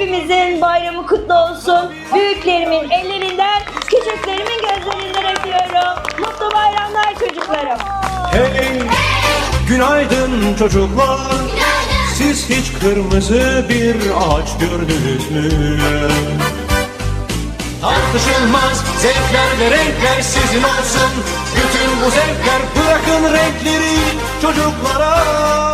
Hepimizin bayramı kutlu olsun. Büyüklerimin ellerinden, küçüklerimin gözlerinden öpüyorum. Mutlu bayramlar çocuklarım. Hey, günaydın çocuklar. Günaydın. Siz hiç kırmızı bir ağaç gördünüz mü? Tartışılmaz zevkler ve renkler sizin olsun. Bütün bu zevkler bırakın renkleri çocuklara.